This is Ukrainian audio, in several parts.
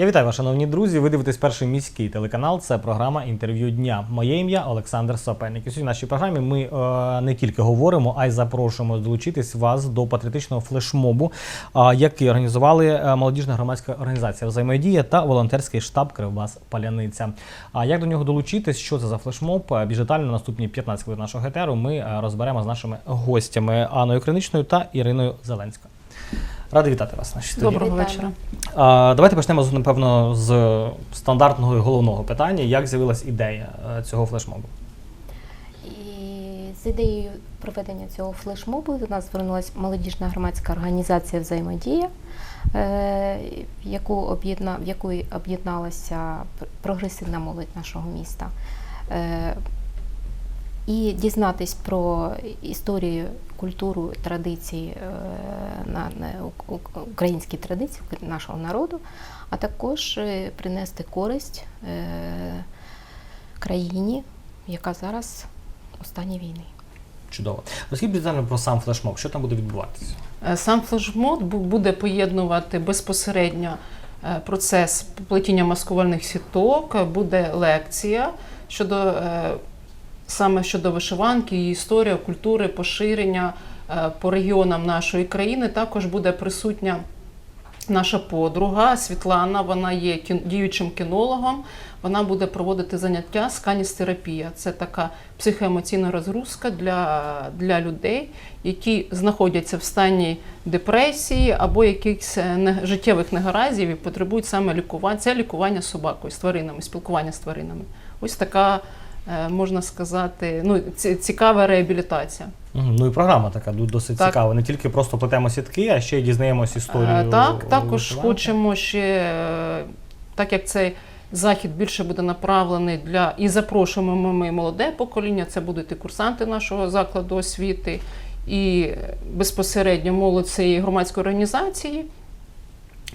Я вітаю вас, шановні друзі. Ви дивитесь перший міський телеканал. Це програма інтерв'ю дня. Моє ім'я Олександр Сапельник. Сьогодні в нашій програмі ми е, не тільки говоримо, а й запрошуємо долучитись вас до патріотичного флешмобу, е, який організували е, молодіжна громадська організація Взаємодія та волонтерський штаб Кривбас Паляниця. А як до нього долучитись? Що це за флешмоб? Е, Більш детально на наступні 15 хвилин нашого гетеру ми е, розберемо з нашими гостями Анною Криничною та Іриною Зеленською. Радий вітати вас нашій студії. Доброго вечора. А, Давайте почнемо напевно з стандартного і головного питання. Як з'явилась ідея е, цього флешмобу? І з ідеєю проведення цього флешмобу до нас звернулася молодіжна громадська організація Взаємодія, е, в яку об'єдна, в якої об'єдналася прогресивна молодь нашого міста. І дізнатись про історію, культуру, традиції, е, на, українські традиції нашого народу, а також е, принести користь е, країні, яка зараз у стані війни. Чудово. Розкажіть детально про сам флешмоб. Що там буде відбуватися? Сам флешмоб буде поєднувати безпосередньо процес плетіння маскувальних сіток, буде лекція щодо саме щодо вишиванки, її історія, культури, поширення е, по регіонам нашої країни. Також буде присутня. Наша подруга Світлана, вона є діючим кінологом. Вона буде проводити заняття з каністерапія. Це така психоемоційна розгрузка для, для людей, які знаходяться в стані депресії або якихось е, життєвих негараздів і потребують саме лікування. Це лікування собакою, з тваринами, спілкування з тваринами. Ось така, можна сказати, ну, ці- цікава реабілітація. Ну і програма така досить Так. цікава. Не тільки просто плетемо сітки, а ще й дізнаємось історію. Е, Так, також вишиванки. хочемо ще, е, так як цей захід більше буде направлений для і запрошуємо ми молоде покоління, це будуть і курсанти нашого закладу освіти, і е, безпосередньо молодь цієї громадської організації.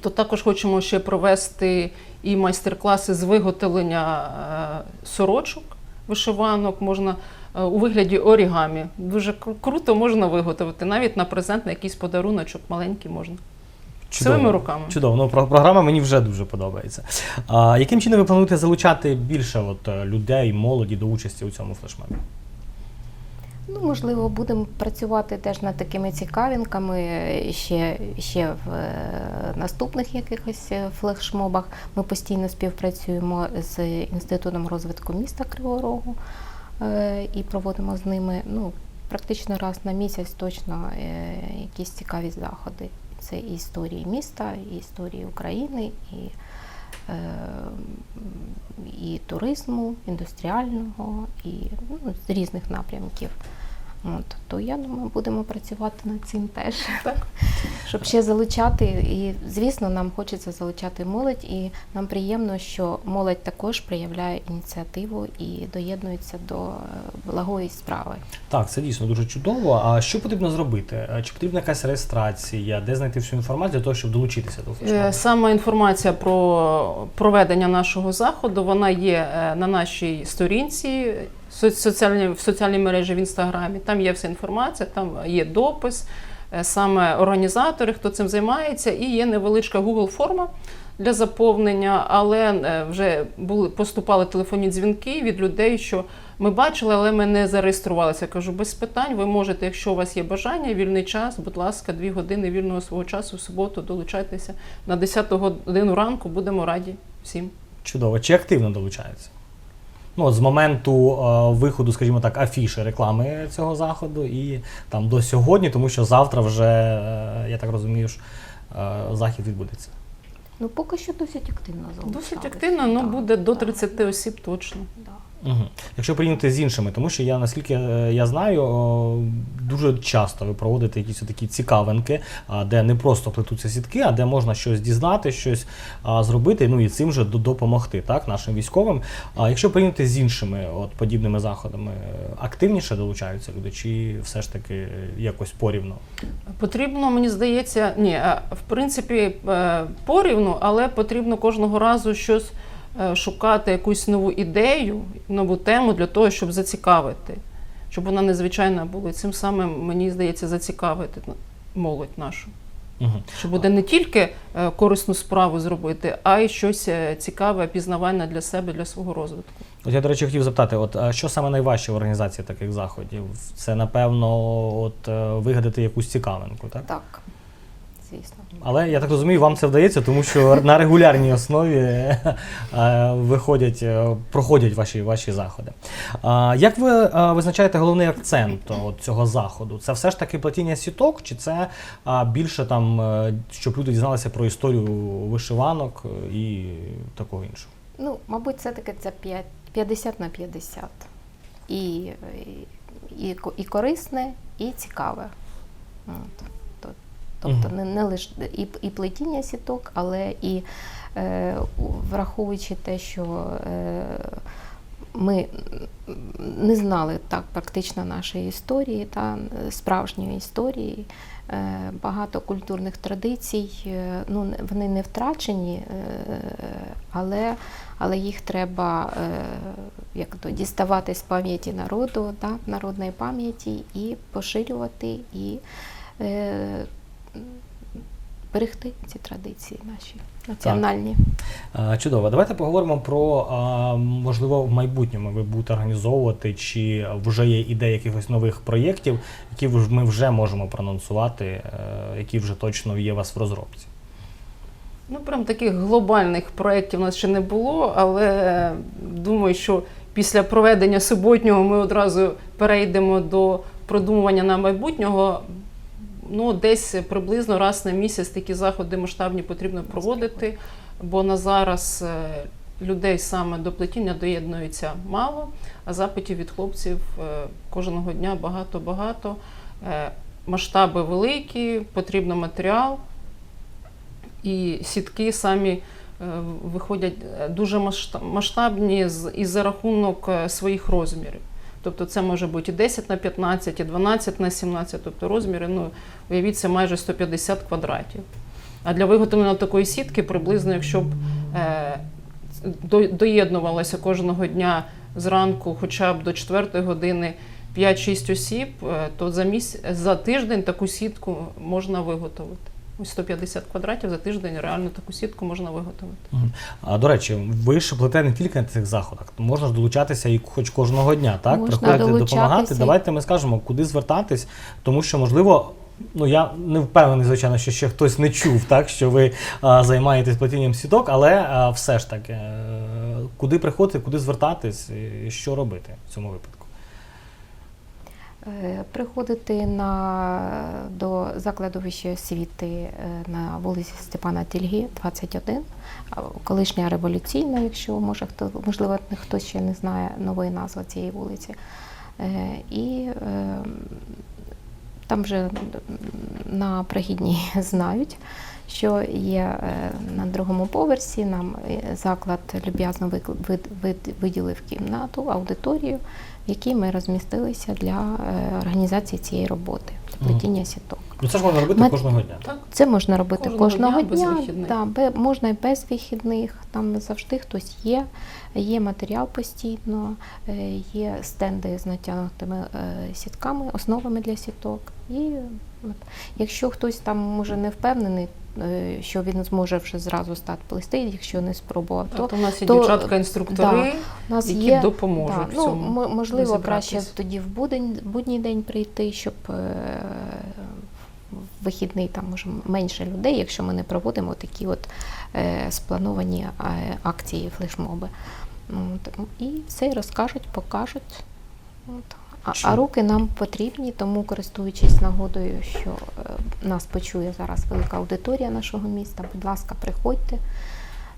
То також хочемо ще провести і майстер-класи з виготовлення е, сорочок, вишиванок можна е, у вигляді орігамі. Дуже круто можна виготовити, навіть на презент, на якийсь подаруночок маленький можна. Чудово. Своїми руками. Чудово. Ну, програма мені вже дуже подобається. А, яким чином ви плануєте залучати більше от, е, людей, молоді до участі у цьому флешмобі? Ну, можливо, будемо працювати теж над такими цікавинками е, ще, ще в е, наступних якихось е, флешмобах. Ми постійно співпрацюємо з Інститутом розвитку міста Кривого Рогу і проводимо з ними ну, практично раз на місяць точно якісь цікаві заходи. Це історії міста, і історії України, і, і туризму, індустріального, і ну, з різних напрямків. От, то я думаю, будемо працювати над цим теж. Так. Щоб ще залучати, і звісно, нам хочеться залучати молодь, і нам приємно, що молодь також проявляє ініціативу і доєднується до е, благої справи. Так, це дійсно дуже чудово. А що потрібно зробити? Е, Чи потрібна якась реєстрація? Де знайти всю інформацію для того, щоб долучитися до флешмобу? Е, Саме інформація про проведення нашого заходу вона є на нашій сторінці соціальні, в соціальній мережі в інстаграмі. Там є вся інформація, там є допис, е, саме організатори, хто цим займається, і є невеличка Google форма для заповнення, але е, вже були поступали телефонні дзвінки від людей, що ми бачили, але ми не зареєструвалися. Я кажу, без питань. Ви можете, якщо у вас є бажання, вільний час, будь ласка, дві години вільного свого часу в суботу долучайтеся на 10 годину ранку. Будемо раді всім. Чудово. Чи активно долучаються? Ну, з моменту е, виходу, скажімо так, афіши реклами цього заходу і там до сьогодні, тому що завтра вже, е, я так розумію, ж, е, захід відбудеться. Ну, поки що досить активно залишається. Досить активно, ну Так, буде до так. 30 осіб точно. Да. Угу. Якщо порівняти з іншими, тому що я наскільки е, я знаю, дуже часто ви проводите якісь такі цікавинки, де не просто плетуться сітки, а де можна щось дізнати, щось зробити, ну і цим же до- допомогти так, нашим військовим. А якщо порівняти з іншими от, подібними заходами, активніше долучаються люди, чи все ж таки е, якось порівну? Потрібно, мені здається, ні, е, в принципі, порівну, але потрібно кожного разу щось шукати, якусь нову ідею, нову тему для того, щоб зацікавити, щоб вона незвичайна була. І цим самим, мені здається, зацікавити молодь нашу. Угу. Що буде не тільки е, корисну справу зробити, а й щось е, цікаве, пізнавальне для себе, для свого розвитку. От я, до речі, хотів запитати, от що саме найважче в організації таких заходів? Це, напевно, от е, вигадати якусь цікавинку, так? Так, звісно. Але я так розумію, вам це вдається, тому що на регулярній основі е, виходять, е, проходять ваші, ваші заходи. Як ви е, визначаєте головний акцент от цього заходу? Це все ж таки платіння сіток, чи це більше там, щоб люди дізналися про історію вишиванок і такого іншого? Ну, мабуть, це п'ять- 50 на 50. І, і, і, і корисне, і цікаве. От. То- Тобто не, не лише і, і плетіння сіток, але і е, враховуючи те, що е, ми не знали так практично нашої історії, та е, справжньої історії. Е, Багато культурних традицій, е, ну вони не втрачені, але, але їх треба як то діставати з пам'яті народу, та, народної пам'яті і поширювати і берегти ці традиції наші національні. Е, Чудово. Давайте поговоримо про можливо в майбутньому ви будете організовувати, чи вже є ідеї якихось нових проєктів, які ми вже можемо проанонсувати, е, які вже точно є у вас в розробці. Ну, прям таких глобальних проєктів у нас ще не було, але е, думаю, що після проведення суботнього ми одразу перейдемо до продумування на майбутнього. Ну, десь приблизно раз на місяць такі заходи масштабні потрібно проводити, бо на зараз е, людей саме до плетіння доєднується мало, а запитів від хлопців е, кожного дня багато-багато. Е, Масштаби великі, потрібно матеріал. І сітки самі виходять дуже масштабні і за рахунок своїх розмірів. Тобто це може бути і 10 на 15, і 12 на 17, тобто розміри, ну, уявіть, це майже 150 квадратів. А для виготовлення такої сітки приблизно, якщо б е, доєднувалося кожного дня зранку хоча б до 4 години 5-6 осіб, е, то за, міс... за тиждень таку сітку можна виготовити. Ось 150 квадратів за тиждень реально таку сітку можна виготовити. А до речі, ви ж плете не тільки на цих заходах, можна ж долучатися і хоч кожного дня, так? Можна Приходити долучатися. допомагати. Давайте ми скажемо, куди звертатись, тому що можливо. Ну, я не впевнений, звичайно, що ще хтось не чув, так що ви а, займаєтесь плетінням сіток, але а, все ж таки, е, куди приходити, куди звертатись, і що робити в цьому випадку? Е, Приходити на, до закладу вищої освіти е, на вулиці Степана Тільги, 21, колишня революційна, якщо може хто можливо хтось ще не знає нової назви цієї вулиці. Е, І там вже на прохідній знають, що є е, на другому поверсі. Нам е, заклад люб'язно виділив кімнату, аудиторію, в якій ми розмістилися для е, організації цієї роботи, для плетіння сіток. Ну це ж можна робити Мет- кожного дня. Так? Це можна робити Кожного кожного, дня, без дня. вихідних. да, бе- можна і без вихідних, там завжди хтось є, є матеріал постійно, е, є стенди з натягнутими е, сітками, основами для сіток. І от, якщо хтось там може не впевнений, е, що він зможе вже зразу стати плести, якщо не спробував, то Тобто у нас є то, дівчатка-інструктори, у нас які є допоможуть Да, в ну, цьому. мо- можливо, розібратись. краще тоді в будень, будній день прийти, щоб е, вихідний там може менше людей, якщо ми не проводимо такі от е, сплановані е, акції, флешмоби. От, і все розкажуть, покажуть. От. А, а руки нам потрібні, тому користуючись нагодою, що е, нас почує зараз велика аудиторія нашого міста, будь ласка, приходьте,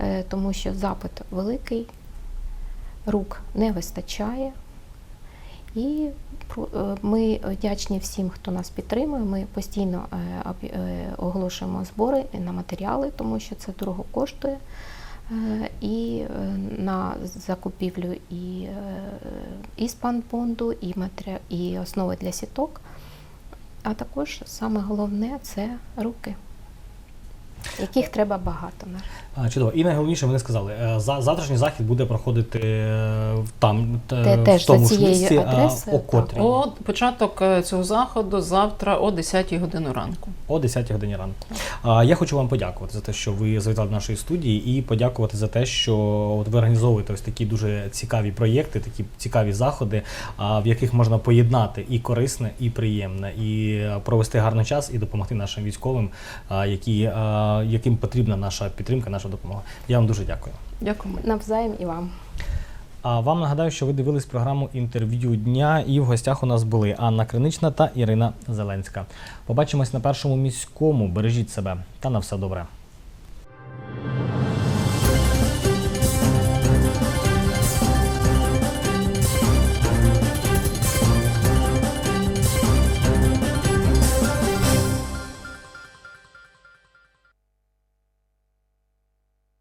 е, тому що запит великий, рук не вистачає. І е, ми вдячні всім, хто нас підтримує. Ми постійно е, е, оголошуємо збори на матеріали, тому що це дорого коштує. І на закупівлю і, і спанбонду, і, і основи для сіток. А також саме головне це руки. Яких треба багато. на. А, Чудово. І найголовніше, вони сказали, е, за завтрашній захід буде проходити е, там, Те- в теж тому за ж цією місці, адресою, о так. котрій? О, початок е, цього заходу завтра о 10 годину ранку. О 10 годині ранку. А, я хочу вам подякувати за те, що ви завітали до нашої студії, і подякувати за те, що от ви організовуєте ось такі дуже цікаві проєкти, такі цікаві заходи, а, в яких можна поєднати і корисне, і приємне, і е, провести гарний час, і допомогти нашим військовим, а, які, а, яким потрібна наша підтримка, наша допомога. Я вам дуже дякую. Дякую. Навзаєм і вам. А вам нагадаю, що ви дивились програму інтерв'ю дня, і в гостях у нас були Анна Кринична та Ірина Зеленська. Побачимось на першому міському. Бережіть себе та на все добре.